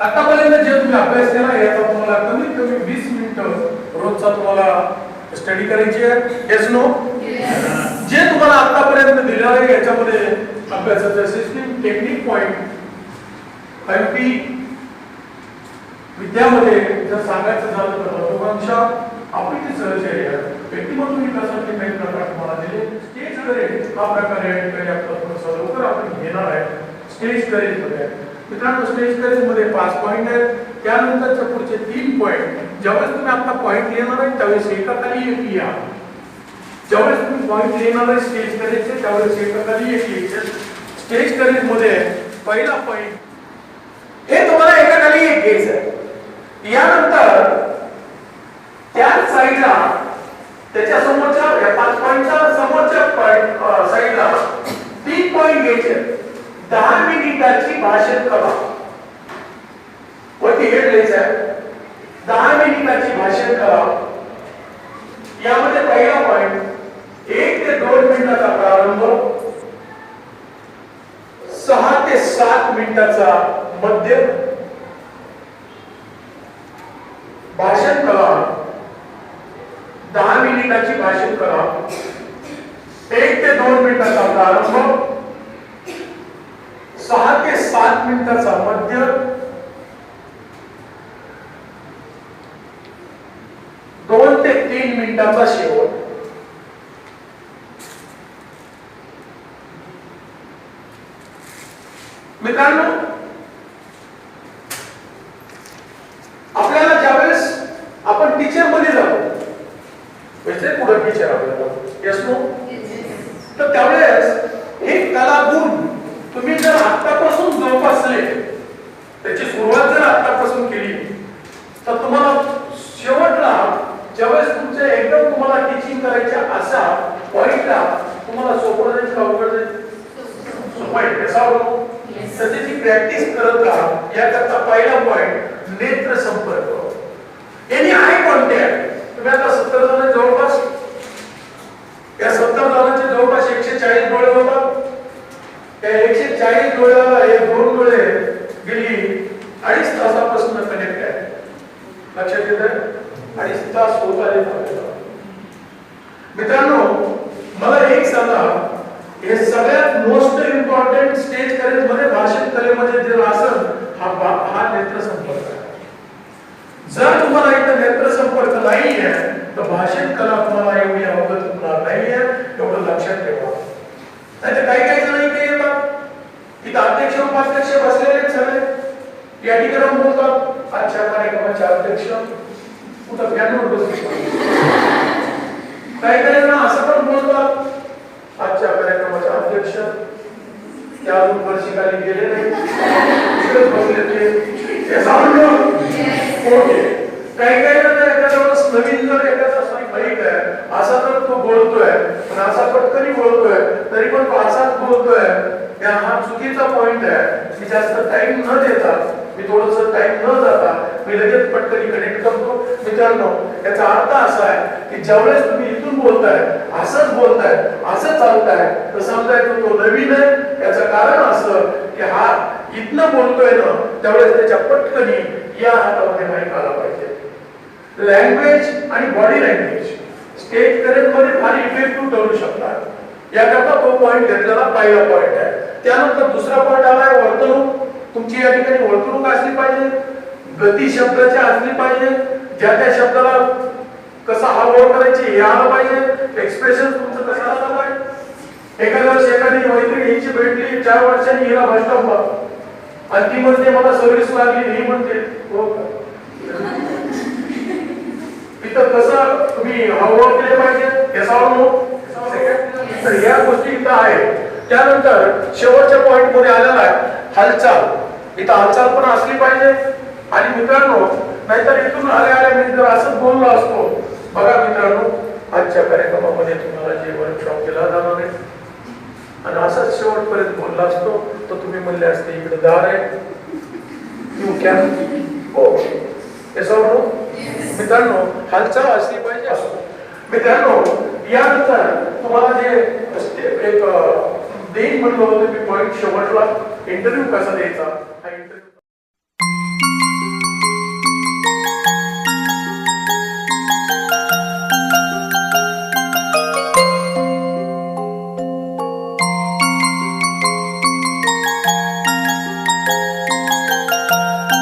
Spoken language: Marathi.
आतापर्यंत जे तुम्ही अभ्यास केला याचा तुम्हाला कमीत कमी वीस मिनिटं रोजचा तुम्हाला स्टडी करायची आहे. येस नो जे तुम्हाला आतापर्यंत दिलं आहे याच्यामध्ये अभ्यासाचं system technique point five P विद्यामध्ये जर सांगायचं झालं तर महत्वाकांक्षा आपली सहचर्य व्यक्तिमत्व विकासाचे काही प्रकार तुम्हाला दिले. स्टेज करेल हा प्रकार या ठिकाणी थोडासा लवकर आपण घेणार आहे. स्टेज करेल मित्रांनो स्टेज करेल मध्ये पाच पॉईंट आहेत. त्यानंतरचे पुढचे तीन पॉईंट ज्यावेळेस तुम्ही आता पॉईंट लिहिणार आहे त्यावेळेस एकाखाली एक लिहा. ज्यावेळेस तुम्ही पॉईंट लिहिणार आहे स्टेज करेलचे त्यावेळेस एकाखाली एक लिहायचे. स्टेज करेल मध्ये पहिला पॉईंट हे तुम्हाला एकाखाली एक घ्यायचं आहे. यानंतर त्याच साईडला त्याच्या समोरच्या पाच पॉईंटच्या समोरच्या पॉईंट साईडला तीन पॉईंट घ्यायचे दहा मिनिटाची भाषण करा. वरती हेड साहेब आहे. दहा मिनिटाची भाषण करा. यामध्ये पहिला पॉईंट एक ते दोन मिनिटाचा प्रारंभ. सहा ते सात मिनिटाचा मध्य. भाषण करा. दहा मिनिटाची भाषण करा. एक ते दोन मिनिटाचा प्रारंभ. सहा ते सात मिनिटाचा मध्य. दोन ते तीन मिनिटाचा शेवट. मित्रांनो आपल्याला ज्यावेळेस आपण टीचरमध्ये जातो म्हणजे पुढे टीचर आपल्याला येस नो तर त्यावेळेस हे कलागुण तुम्ही जर जोपासले त्याची सुरुवात जर आतापासून केली तर तुम्हाला शेवटला ज्यावेळेस तुमचे एकदम तुम्हाला टीचिंग करायच्या अशा पॉइंटला तुम्हाला सोपं जाईल का अवघड जाईल. सोपं आहे. त्याची प्रॅक्टिस करत राहा. याकरता पहिला पॉइंट नेत्र संपर्क यांनी आय कॉन्टॅक्ट तुम्ही आता सत्तर जण जवळपास या सत्तर जणांचे जवळपास एकशे चाळीस डोळे होतात त्या एकशे चाळीस डोळ्याला हे दोन डोळे गेली अडीच तासापासून कनेक्ट आहे लक्षात येत अडीच तास होत आले मित्रांनो मला एक सांगा. हे सगळ्यात मोस्ट इम्पॉर्टंट स्टेज करेल म्हणजे मध्ये भाषण कलेमध्ये जे असेल हा बा- हा नेत्र संपर्क आहे. जर तुम्हाला इथं नेत्र संपर्क नाही आहे तर भाषण कला तुम्हाला एवढी अवगत होणार नाही आहे एवढं लक्षात ठेवा. नाही तर काही काही इथं अध्यक्ष उपाध्यक्ष बसलेले सगळे. या ठिकाणी बोलतात आजच्या कार्यक्रमाचे अध्यक्ष? कुठं फॅनवर बसले काही काही जण असं पण बोलतात आजच्या कार्यक्रमाचे अध्यक्ष त्या अजून वर्षिकाली गेले नाही. बसले ते. सांगून ओके. काही काही जण एखाद्या वेळेस नवीन जर एखादा असा माहीत आहे असा तर तो बोलतोय. पण असा पटकनी बोलतोय तरी पण तो असाच बोलतोय. चुकीचा पॉइंट आहे. मी जास्त टाइम न देता मी थोडस टाइम न जाता मी लगेच पटकनी कनेक्ट करतो. मित्रांनो याचा अर्थ असा आहे की ज्यावेळेस तुम्ही इथून बोलताय असंच बोलताय असं चालताय तर समजायचं तो नवीन आहे. याचं कारण असं की हा इथनं बोलतोय ना त्यावेळेस त्याच्या पटकनी या हातामध्ये माहीत आला पाहिजे. लँग्वेज आणि बॉडी लँग्वेज स्टेज करेक्टमध्ये फार इफेक्टिव्ह ठरू शकतात. याकरता तो पॉइंट घेतलेला पहिला पॉइंट आहे. त्यानंतर दुसरा पॉइंट आलाय वर्तणूक. तुमची या ठिकाणी वर्तणूक असली पाहिजे गती शब्दाची असली पाहिजे ज्या त्या शब्दाला कसा हावभाव करायचे हे आलं पाहिजे. एक्सप्रेशन तुमचं कसं आलं पाहिजे एखाद्या वर्षी एखादी मैत्रीण हिची भेटली चार वर्षांनी हिला भ्रष्ट आणि ती म्हणते मला सर्व्हिस लागली ही म्हणते हो तिथं कसं तुम्ही हावभाव केले पाहिजे याचा तर या गोष्टी इथं आहे त्यानंतर शेवटच्या पॉइंटमध्ये आलेला आहे हालचाल. इथं हालचाल पण असली पाहिजे. आणि मित्रांनो नाहीतर इथून आल्या आल्या मी जर असंच बोललो असतो. बघा मित्रांनो आजच्या कार्यक्रमामध्ये तुम्हाला जे वर्कशॉप केला जाणार आहे आणि असंच शेवटपर्यंत बोलला असतो तर तुम्ही म्हणले असते इकडे दार आहे. यू कॅन हो. मित्रांनो हालचाल असली पाहिजे. असो मित्रांनो यानंतर तुम्हाला जे एक देईन म्हणलं होतं मी पॉईंट शेवटला इंटरव्ह्यू कसा द्यायचा?